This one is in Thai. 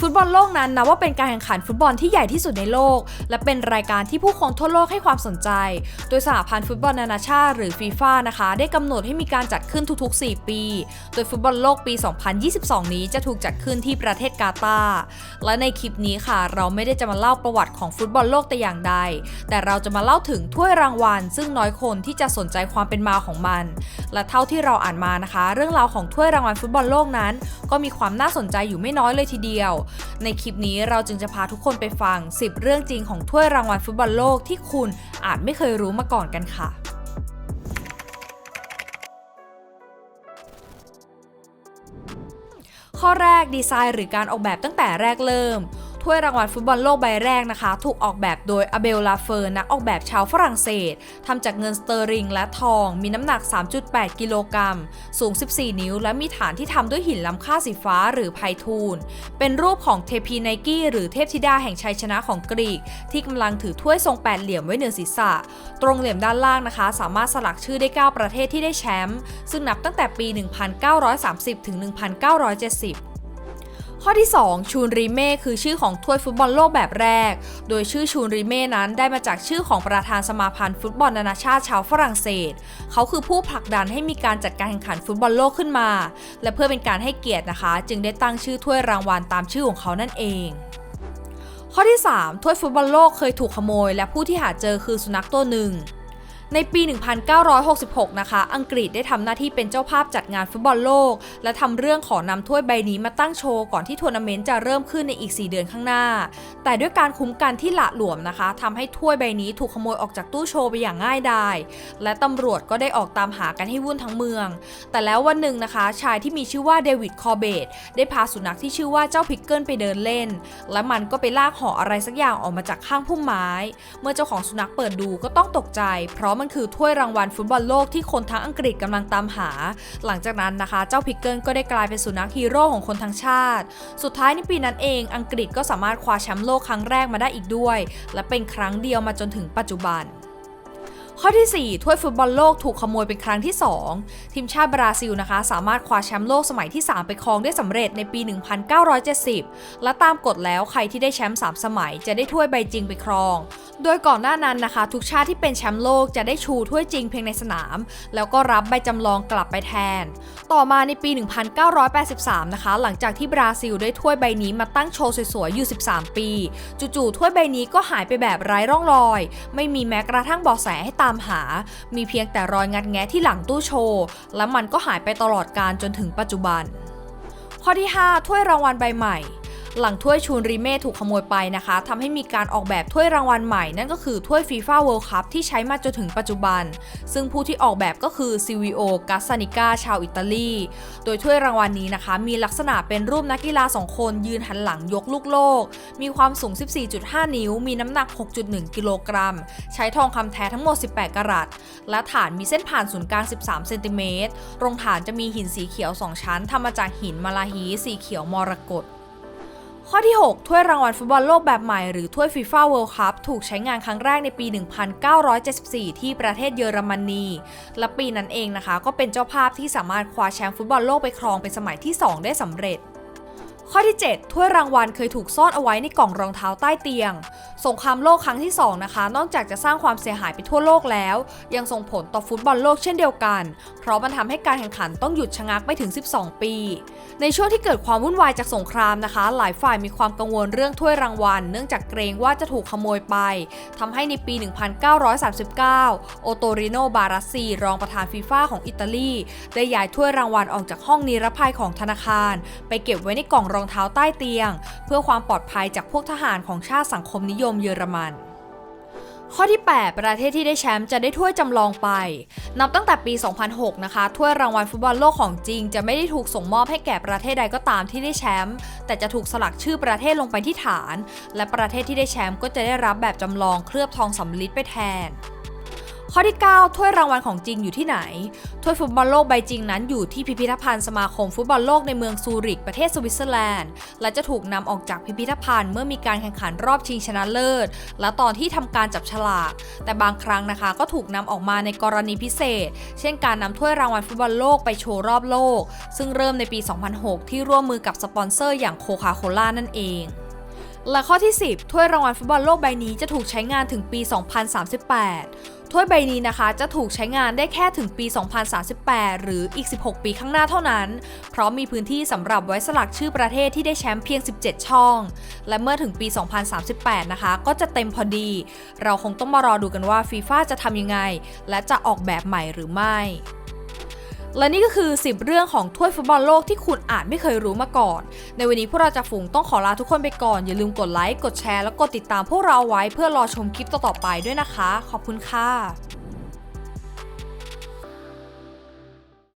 ฟุตบอลโลกนั้นนับว่าเป็นการแข่งขันฟุตบอลที่ใหญ่ที่สุดในโลก และเป็นรายการที่ผู้คนทั่วโลกให้ความสนใจ โดยสหพันธ์ฟุตบอลนานาชาติหรือฟีฟ่านะคะ ได้กำหนดให้มีการจัดขึ้นทุกๆ 4 ปี โดยฟุตบอลโลกปี 2022 นี้จะถูกจัดขึ้นที่ประเทศกาตาร์และในคลิปนี้ค่ะ เราไม่ได้จะมาเล่าประวัติของฟุตบอลโลกแต่อย่างใด แต่เราจะมาเล่าถึงถ้วยรางวัล ซึ่งน้อยคนที่จะสนใจความเป็นมาของมัน และเท่าที่เราอ่านมานะคะ เรื่องราวของถ้วยรางวัลฟุตบอลโลกนั้น ก็มีความน่าสนใจอยู่ไม่น้อยเลยทีเดียวในคลิปนี้เราจึงจะพาทุกคนไปฟัง 10 เรื่องจริงของถ้วยรางวัลฟุตบอลโลกที่คุณอาจไม่เคยรู้มาก่อนกันค่ะข้อแรกดีไซน์หรือการออกแบบตั้งแต่แรกเริ่ม ถ้วยรางวัลฟุตบอลโลกใบแรกนะคะ ถูกออกแบบโดยอเบลลาเฟอร์นักออกแบบชาวฝรั่งเศสทำจากเงินสเตอริงและทอง มีน้ำหนัก 3.8 กิโลกรัม สูง 14 นิ้ว และมีฐานที่ทำด้วยหินล้ำค่าสีฟ้าหรือไพทูล เป็นรูปของเทพีไนกี้หรือเทพธิดาแห่งชัยชนะของกรีก ที่กำลังถือถ้วยทรงแปดเหลี่ยมไว้เหนือศีรษะ ตรงเหลี่ยมด้านล่างนะคะ สามารถสลักชื่อได้ 9 ประเทศที่ได้แชมป์ซึ่งนับตั้งแต่ปี 1930 ถึง 1970 ข้อที่ 2 ชูนรีเม่คือชื่อของถ้วยฟุตบอลโลกแบบแรก โดยชื่อชูนรีเม่นั้นได้มาจากชื่อของประธานสมาพันธ์ฟุตบอลนานาชาติชาวฝรั่งเศส เขาคือผู้ผลักดันให้มีการจัดการแข่งขันฟุตบอลโลกขึ้นมา และเพื่อเป็นการให้เกียรตินะคะ จึงได้ตั้งชื่อถ้วยรางวัลตามชื่อของเขานั่นเองข้อที่ 3 ถ้วยฟุตบอลโลกเคยถูกขโมย และผู้ที่หาเจอคือสุนัขตัวหนึ่ง ในปี 1966 นะคะ อังกฤษได้ทำหน้าที่เป็นเจ้าภาพจัดงานฟุตบอลโลก และทำเรื่องขอนำถ้วยใบนี้มาตั้งโชว์ก่อนที่ทัวร์นาเมนต์จะเริ่มขึ้นในอีก 4 เดือนข้างหน้า แต่ด้วยการคุ้มกันที่หละหลวมนะคะทำให้ถ้วยใบนี้ถูกขโมยออกจากตู้โชว์ไปอย่างง่ายดาย และตำรวจก็ได้ออกตามหากันให้วุ่นทั้งเมือง แต่แล้ววันหนึ่งนะคะ ชายที่มีชื่อว่าเดวิด คอเบตได้พาสุนัขที่ชื่อว่าเจ้าพิกเกิลไปเดินเล่น และมันก็ไปลากห่ออะไรสักอย่างออกมาจากข้างพุ่มไม้ เมื่อเจ้าของสุนัขเปิดดูก็ต้องตกใจเพราะมันคือถ้วยรางวัลฟุตบอลโลกที่คนทั้งอังกฤษกำลังตามหา หลังจากนั้นนะคะ เจ้าพิกเกิลก็ได้กลายเป็นสุนัขฮีโร่ของคนทั้งชาติ สุดท้ายในปีนั้นเองอังกฤษก็สามารถคว้าแชมป์โลกครั้งแรกมาได้อีกด้วย และเป็นครั้งเดียวมาจนถึงปัจจุบัน ข้อที่ 4 ถ้วยฟุตบอลโลกถูกขโมยเป็นครั้งที่ 2 ทีมชาติบราซิลนะคะ สามารถคว้าแชมป์โลกสมัยที่ 3 ไปครองได้สำเร็จในปี 1970 และตามกฎแล้วใครที่ได้แชมป์3สมัยจะได้ถ้วยใบจริงไปครอง โดยก่อนหน้านั้นนะคะ ทุกชาติที่เป็นแชมป์โลกจะได้ชูถ้วยจริงเพียงในสนาม แล้วก็รับใบจำลองกลับไปแทน ต่อมาในปี 1983 นะคะ หลังจากที่บราซิลได้ถ้วยใบนี้มาตั้งโชว์สวยๆ อยู่ 13 ปี จู่ๆถ้วยใบนี้ก็หายไปแบบไร้ร่องรอย ไม่มีแม้กระทั่งเบาะแสให้ตามหา มีเพียงแต่รอยงัดแงะที่หลังตู้โชว์ และมันก็หายไปตลอดการจนถึงปัจจุบัน ข้อที่ 5 ถ้วยรางวัลใบใหม่ หลังถ้วยชูนริเม่ถูกขโมยไปนะคะทำให้มีการออกแบบถ้วยรางวัลใหม่ นั่นก็คือถ้วยฟีฟ่าเวิลด์คัพที่ใช้มาจนถึงปัจจุบัน ซึ่งผู้ที่ออกแบบก็คือซิวิโอกัสซานิกาชาวอิตาลี โดยถ้วยรางวัลนี้นะคะ มีลักษณะเป็นรูปนักกีฬาสองคนยืนหันหลังยกลูกโลก มีความสูง 14.5 นิ้ว มีน้ำหนัก 6.1 กิโลกรัม ใช้ทองคำแท้ทั้งหมด 18 กรัต และฐานมีเส้นผ่านศูนย์กลาง 13 เซนติเมตร ตรงฐานจะมีหินสีเขียว 2 ชั้นทำมาจากหินมาลาฮีสีเขียวมรกต ข้อที่ 6 ถ้วยรางวัลฟุตบอลโลกแบบใหม่หรือถ้วยฟีฟ่าเวิลด์คัพถูกใช้งานครั้งแรกในปี 1974 ที่ประเทศเยอรมนี และปีนั้นเองนะคะ ก็เป็นเจ้าภาพที่สามารถคว้าแชมป์ฟุตบอลโลกไปครองเป็นสมัยที่ 2 ได้สำเร็จ ข้อที่ 7 ถ้วยรางวัลเคยถูกซ่อนเอาไว้ในกล่องรองเท้าใต้เตียง สงครามโลกครั้งที่ 2 นะคะ นอกจากจะสร้างความเสียหายไปทั่วโลกแล้ว ยังส่งผลต่อฟุตบอลโลกเช่นเดียวกัน เพราะมันทำให้การแข่งขันต้องหยุดชะงักไปถึง 12 ปี ในช่วงที่เกิดความวุ่นวายจากสงครามนะคะ หลายฝ่ายมีความกังวลเรื่องถ้วยรางวัล เนื่องจากเกรงว่าจะถูกขโมยไปทำให้ในปี 1939 โอโตริโน บารัสซี รองประธานฟีฟ่าของอิตาลี ได้ย้ายถ้วยรางวัลออกจากห้องนิรภัยของธนาคาร ไปเก็บไว้ในกล่องรองเท้าใต้เตียง เพื่อความปลอดภัยจากพวกทหารของชาติสังคมนิยมเยอรมันข้อที่ 8 ประเทศที่ได้แชมป์จะได้ถ้วยจำลองไป นับตั้งแต่ปี 2006 นะคะ ถ้วยรางวัลฟุตบอลโลกของจริง จะไม่ได้ถูกส่งมอบให้แก่ประเทศใดก็ตามที่ได้แชมป์แต่จะถูกสลักชื่อประเทศลงไปที่ฐาน และประเทศที่ได้แชมป์ก็จะได้รับแบบจำลองเคลือบทองสำลิดไปแทน ข้อที่ 9 ถ้วยรางวัลของจริงอยู่ที่ไหน ถ้วยฟุตบอลโลกใบจริงนั้นอยู่ที่พิพิธภัณฑ์สมาคมฟุตบอลโลกในเมืองซูริกประเทศสวิตเซอร์แลนด์ และจะถูกนำออกจากพิพิธภัณฑ์เมื่อมีการแข่งขันรอบชิงชนะเลิศ และตอนที่ทำการจับฉลาก แต่บางครั้งนะคะก็ถูกนำออกมาในกรณีพิเศษ เช่นการนำถ้วยรางวัลฟุตบอลโลกไปโชว์รอบโลก ซึ่งเริ่มในปี 2006 ที่ร่วมมือกับสปอนเซอร์อย่างโคคาโคล่านั่นเองและข้อที่ 10 ถ้วยรางวัลฟุตบอลโลกใบนี้จะถูกใช้งานถึงปี 2038 ถ้วยใบนี้นะคะจะถูกใช้งานได้แค่ถึงปี 2038 หรืออีก 16 ปีข้างหน้าเท่านั้น เพราะมีพื้นที่สำหรับไว้สลักชื่อประเทศที่ได้แชมป์เพียง 17 ช่อง และเมื่อถึงปี 2038 นะคะ ก็จะเต็มพอดี เราคงต้องมารอดูกันว่าฟีฟ่าจะทำยังไง และจะออกแบบใหม่หรือไม่ และนี่ก็คือ 10 เรื่องของถ้วยฟุตบอลโลกที่คุณอาจไม่เคยรู้มาก่อน ในวันนี้พวกเราจะฝูงต้องขอลาทุกคนไปก่อน อย่าลืมกดไลค์ กดแชร์ แล้วกดติดตามพวกเราเอาไว้เพื่อรอชมคลิปต่อๆไปด้วยนะคะ ขอบคุณค่ะ